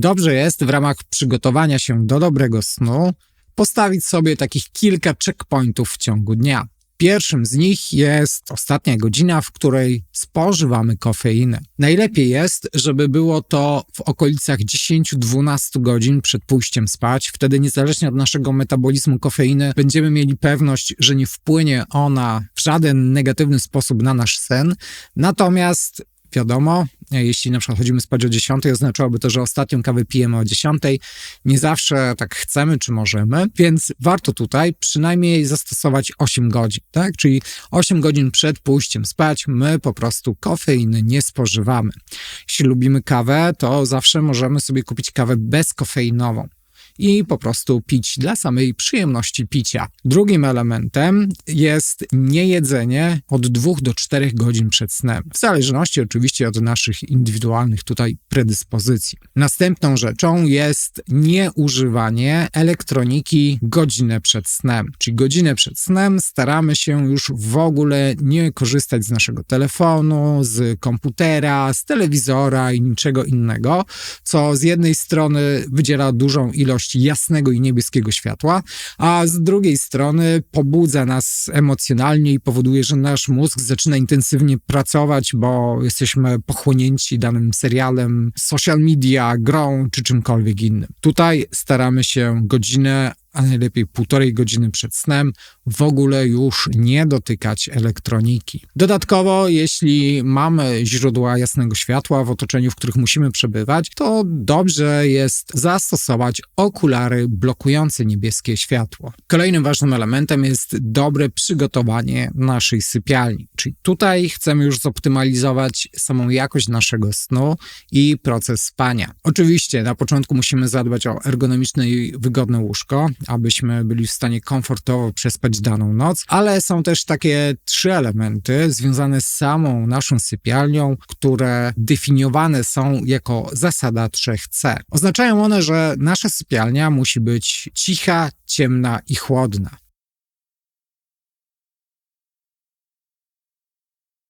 Dobrze jest w ramach przygotowania się do dobrego snu postawić sobie takich kilka checkpointów w ciągu dnia. Pierwszym z nich jest ostatnia godzina, w której spożywamy kofeinę. Najlepiej jest, żeby było to w okolicach 10-12 godzin przed pójściem spać. Wtedy, niezależnie od naszego metabolizmu kofeiny, będziemy mieli pewność, że nie wpłynie ona w żaden negatywny sposób na nasz sen. Natomiast wiadomo, jeśli na przykład chodzimy spać o 10, oznaczałoby to, że ostatnią kawę pijemy o 10. Nie zawsze tak chcemy czy możemy, więc warto tutaj przynajmniej zastosować 8 godzin, tak? Czyli 8 godzin przed pójściem spać my po prostu kofeiny nie spożywamy. Jeśli lubimy kawę, to zawsze możemy sobie kupić kawę bezkofeinową i po prostu pić dla samej przyjemności picia. Drugim elementem jest niejedzenie od 2 do 4 godzin przed snem, w zależności oczywiście od naszych indywidualnych tutaj predyspozycji. Następną rzeczą jest nieużywanie elektroniki godzinę przed snem, czyli godzinę przed snem staramy się już w ogóle nie korzystać z naszego telefonu, z komputera, z telewizora i niczego innego, co z jednej strony wydziela dużą ilość jasnego i niebieskiego światła, a z drugiej strony pobudza nas emocjonalnie i powoduje, że nasz mózg zaczyna intensywnie pracować, bo jesteśmy pochłonięci danym serialem, social media, grą czy czymkolwiek innym. Tutaj staramy się godzinę a najlepiej półtorej godziny przed snem, w ogóle już nie dotykać elektroniki. Dodatkowo, jeśli mamy źródła jasnego światła w otoczeniu, w których musimy przebywać, to dobrze jest zastosować okulary blokujące niebieskie światło. Kolejnym ważnym elementem jest dobre przygotowanie naszej sypialni, czyli tutaj chcemy już zoptymalizować samą jakość naszego snu i proces spania. Oczywiście na początku musimy zadbać o ergonomiczne i wygodne łóżko, abyśmy byli w stanie komfortowo przespać daną noc, ale są też takie trzy elementy związane z samą naszą sypialnią, które definiowane są jako zasada 3C. Oznaczają one, że nasza sypialnia musi być cicha, ciemna i chłodna.